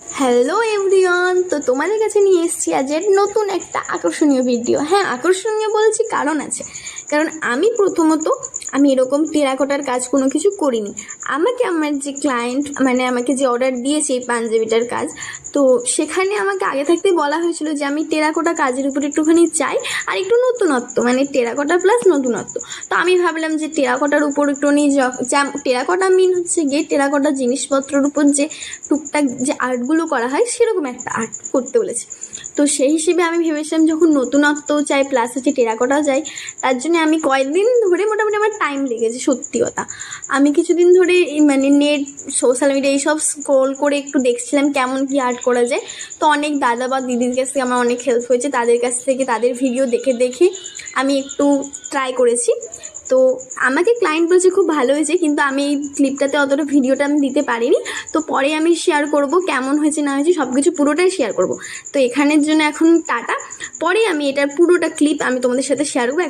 Hello everyone তো তোমাদের কাছে নিয়ে এসেছি আজের নতুন একটা আকর্ষণীয় ভিডিও হ্যাঁ আকর্ষণীয় বলছি কারণ আছে। কারণ আমি প্রথমত আমি এরকম টেরাকোটার কাজ কোনো কিছু করিনি। আমাকে আমার যে ক্লায়েন্ট মানে আমাকে যে অর্ডার দিয়েছে এই পাঞ্জাবিটার কাজ, তো সেখানে আমাকে আগে থাকতেই বলা হয়েছিল যে আমি টেরাকোটা কাজের উপর একটুখানি চাই, আর একটু নতুনত্ব মানে টেরাকোটা প্লাস নতুনত্ব। তো আমি ভাবলাম যে টেরাকোটার উপর একটুখানি টেরাকোটা মিন হচ্ছে গিয়ে টেরাকোটা জিনিসপত্রের উপর যে টুকটাক যে আর্টগুলো করা হয়, সেরকম একটা আর্ট করতে বলেছে। তো সেই হিসেবে আমি ভেবেছিলাম যখন নতুনত্বও চাই প্লাস হচ্ছে টেরাকোটাও চাই, তার জন্য আমি কয়েকদিন ধরে মোটামুটি আমার টাইম লেগেছে সত্যি কথা। আমি কিছুদিন ধরে মানে নেট সোশ্যাল মিডিয়া এইসব স্ক্রোল করে একটু দেখছিলাম কেমন কি আর্ট করা যায়। তো অনেক দাদা বা দিদির কাছ থেকে আমার অনেক হেল্প হয়েছে, তাদের কাছ থেকে তাদের ভিডিও দেখে দেখে আমি একটু ট্রাই করেছি। তো আমাকে ক্লায়েন্ট বলছে, খুব ভালো হয়েছে, কিন্তু আমি এই ক্লিপটাতে অতটা ভিডিওটা আমি দিতে পারিনি। তো পরে আমি শেয়ার করব, কেমন হয়েছে, না হয়েছে সব কিছু পুরোটাই শেয়ার করব। তো এখানের জন্য এখন টাটা। পরে আমি এটার পুরোটা ক্লিপ আমি তোমাদের সাথে শেয়ার করব।